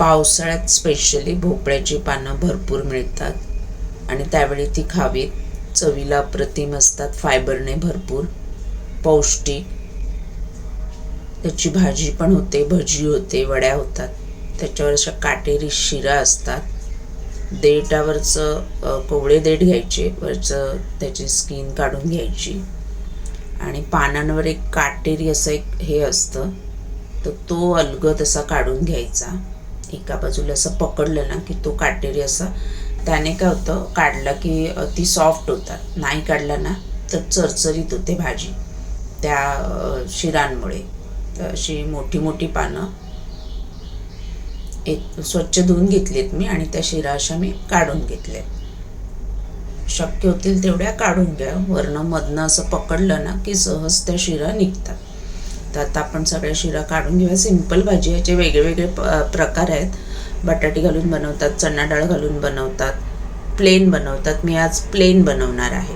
पावसाळ्यात स्पेशली भोपळ्याची पानं भरपूर मिळतात. आणि त्यावेळी ती खावीत. चवीला अप्रतिम असतात फायबरने भरपूर. पौष्टिक. त्याची भाजी पण होते भजी होते वड्या होतात. त्याच्यावर अशा काटेरी शिरा असतात. देठावरचं कोवळे देठ घ्यायचे वरचं त्याची स्किन काढून घ्यायची. आणि पानांवर एक काटेरी असं एक हे असतं. तर तो अलगद असा काढून घ्यायचा. एका बाजूला असं पकडलं ना की तो काटेरी असा त्याने काय होतं काढला की ती सॉफ्ट होतात नाही काढला ना तर चरचरीत होते भाजी त्या शिरांमुळे. तर अशी मोठी मोठी पानं एक स्वच्छ धुवून घेतलीत मी आणि त्या शिरा अशा मी काढून घेतल्यात शक्य होतील तेवढ्या काढून घ्या वरनं मधनं असं पकडलं ना की सहज त्या शिरा निघतात. तर आता आपण सगळ्या शिरा काढून घेऊया. सिंपल भाजी याचे वेगळेवेगळे प- प्रकार आहेत. बटाटी घालून बनवतात. चणा डाळ घालून बनवतात. प्लेन बनवतात. मी आज प्लेन बनवणार आहे.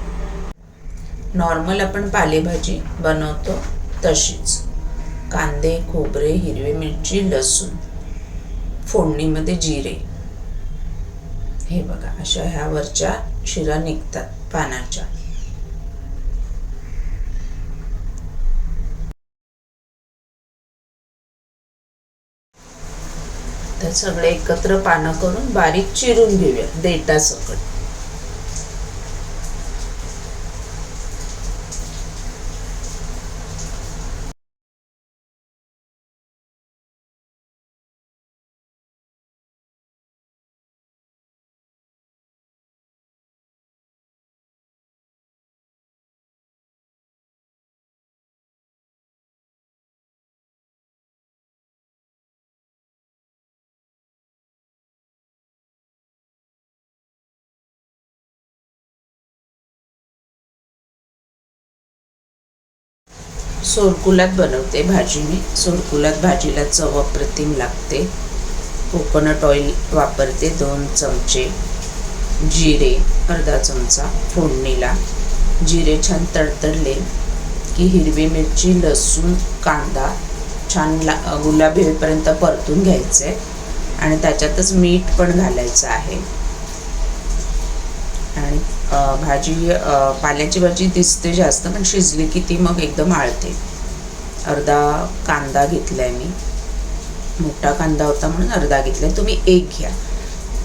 नॉर्मल आपण पालेभाजी बनवतो तशीच. कांदे खोबरे हिरवी मिरची लसूण. फोडणीमध्ये जिरे. हे बघा अशा ह्या वरच्या शिरा निघतात पानाच्या. तर सगळे एकत्र पानं करून बारीक चिरून घेऊया. देटासकट सोरकुलात बनवते भाजी मी. सोरकुलात भाजीला चव अप्रतिम लागते. कोकोनट ऑइल वापरते दोन चमचे. जिरे अर्धा चमचा फोडणीला. जिरे छान तडतडले की हिरवी मिरची लसूण कांदा छान ला गुलाबी होईपर्यंत परतून घ्यायचे. आणि त्याच्यातच मीठ पण घालायचं आहे. आणि भाजी पाल्याची भाजी दिसते जास्त पण शिजली की ती मग एकदम आळते. अर्धा कांदा घेतलाय मी. मोठा कांदा होता म्हणून अर्धा घेतलाय. तुम्ही एक घ्या.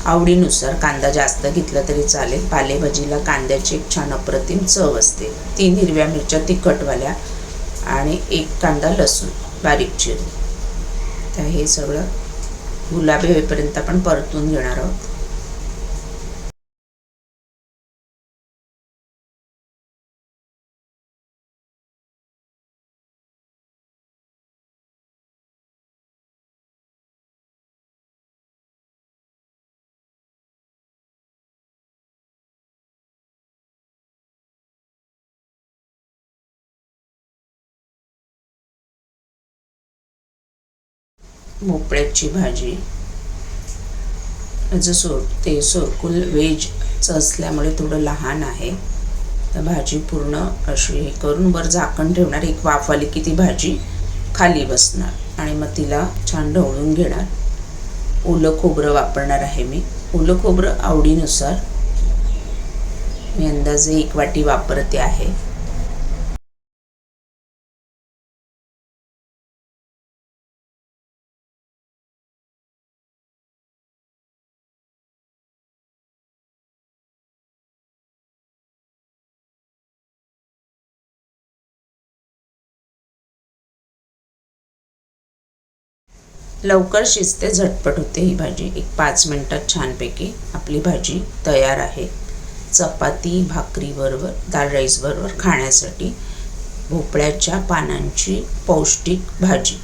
आवडीनुसार कांदा जास्त घेतला तरी चालेल. पालेभाजीला कांद्याची एक छान अप्रतिम चव असते. तीन हिरव्या मिरच्या तिखटवाल्या आणि एक कांदा लसूण बारीक चिरून. तर हे सगळं गुलाबी होईपर्यंत आपण परतून घेणार आहोत. भोपळ्याची भाजी. माझं सोर ते सोरकुल व्हेजचं असल्यामुळे थोडं लहान आहे. तर भाजी पूर्ण अशी हे करून वर झाकण ठेवणार. एक वाफ आली की ती भाजी खाली बसणार. आणि मग तिला छान ढवळून घेणार. ओलं खोबरं वापरणार आहे मी. ओलं खोबरं आवडीनुसार मी अंदाजे एक वाटी वापरते आहे. लवकर शिजते झटपट होते ही भाजी. एक पाच मिनटात छानपैकी आपली भाजी तयार आहे. चपाती भाकरीबरोबर दाल राईसबरोबर खाण्यासाठी भोपळ्याच्या पानांची पौष्टिक भाजी.